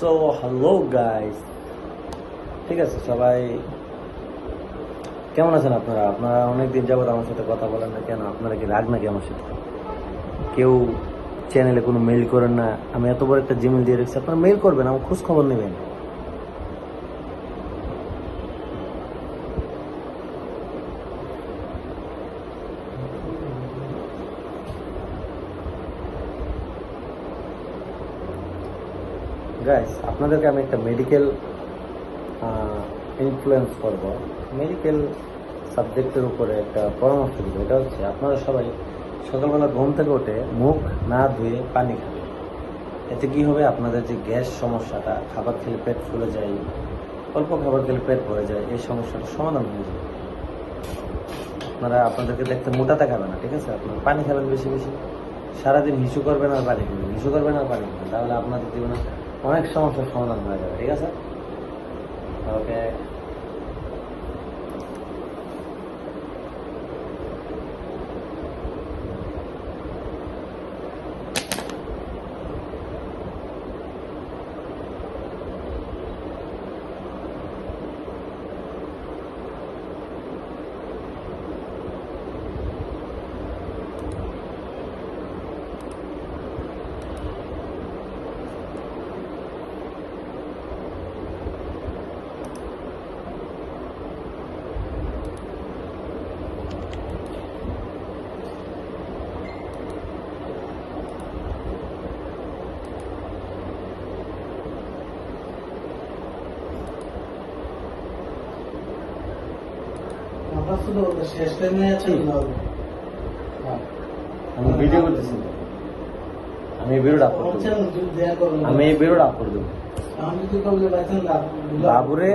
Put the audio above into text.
So hello guys ঠিক আছে, সবাই কেমন আছেন আপনারা? আপনারা অনেকদিন যাবত আমার সাথে কথা বলেন না কেন? আপনারা কি রাগ নাকি আমার সাথে? কেউ চ্যানেলে কোনো মেল করেন না? আমি এত বড় একটা জিমেল দিয়ে রেখেছি, আপনারা মেল করবেন, আমার খোঁজ খবর নেবেন। গাইস আপনাদেরকে আমি একটা মেডিকেল ইনফ্লুয়েন্স করব। মেডিকেল সাবজেক্টের উপরে একটা পরামর্শ দিব। এটা হচ্ছে আপনারা সবাই সকালবেলা ঘুম থেকে উঠে মুখ না ধুয়ে পানি খাবেন। এতে কি হবে? আপনাদের যে গ্যাস সমস্যাটা, খাবার খেলে পেট ফুলে যায়, অল্প খাবার খেলে পেট ভরে যায়, এই সমস্যাটা সমাধান হয়ে যায়। আপনারা আপনাদেরকে দেখতে মোটা দেখাবে না, ঠিক আছে? আপনারা পানি খাবেন বেশি বেশি। সারাদিন হিসু করবেন আর পানি খাবেন, হিসু করবেন আর পানি খাবেন। তাহলে আপনাদের জীবনে অনেক সমস্যার সমাধান হয়ে যাবে ঠিক আছে? ওকে। শেষ টাইমে আছে না আমি ভিডিও করতেছি। আমি ভিডিওটা দেবো করুন আমি ভিডিওটা আপলোড দেবো আমি তো করলে বাবুরে